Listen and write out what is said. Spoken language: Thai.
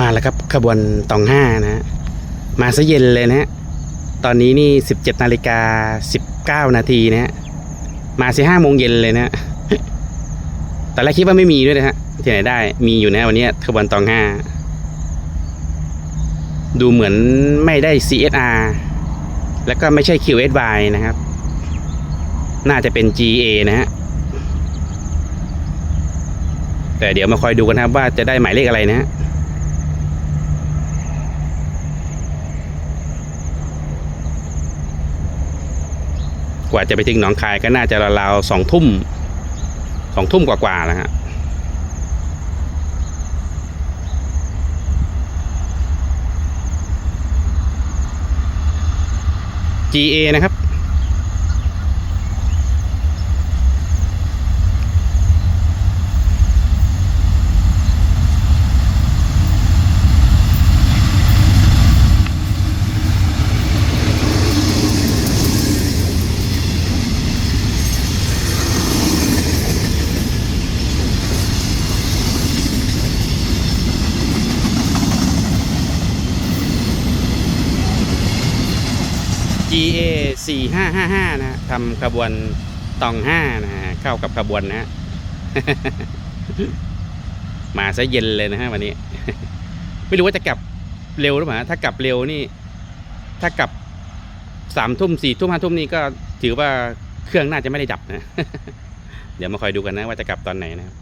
มาแล้วครับขบวนตองห้านะฮะมาซะเย็นเลยนะฮะตอนนี้นี่สิบเจ็ดนาฬิกาสิบเก้านาทีนะฮะมาสิห้าโมงเย็นเลยนะฮะตอนแรกคิดว่าไม่มีด้วยนะฮะที่ไหนได้มีอยู่นะวันนี้ขบวนตองห้าดูเหมือนไม่ได้ CSR แล้วก็ไม่ใช่ QSY นะครับ น่าจะเป็น GA นะฮะแต่เดี๋ยวมาคอยดูกันครับว่าจะได้หมายเลขอะไรนะฮะ กว่าจะไปถึงหนองคายก็น่าจะราวๆสองทุ่มสองทุ่มกว่าๆแล้วฮะ GA นะครับ GA 4 5 5 5นะฮะทำขบวนตองห้านะฮะเข้ากับขบวนนะฮะมาซะเย็นเลยนะฮะวันนี้ ไม่รู้ว่าจะกลับเร็วหรือเปล่าถ้ากลับเร็วนี่ ถ้ากลับสามทุ่มสี่ทุ่มห้าทุ่มนี่ก็ถือว่าเครื่องน่าจะไม่ได้ดับนะ เดี๋ยวมาคอยดูกันนะว่าจะกลับตอนไหนนะครับ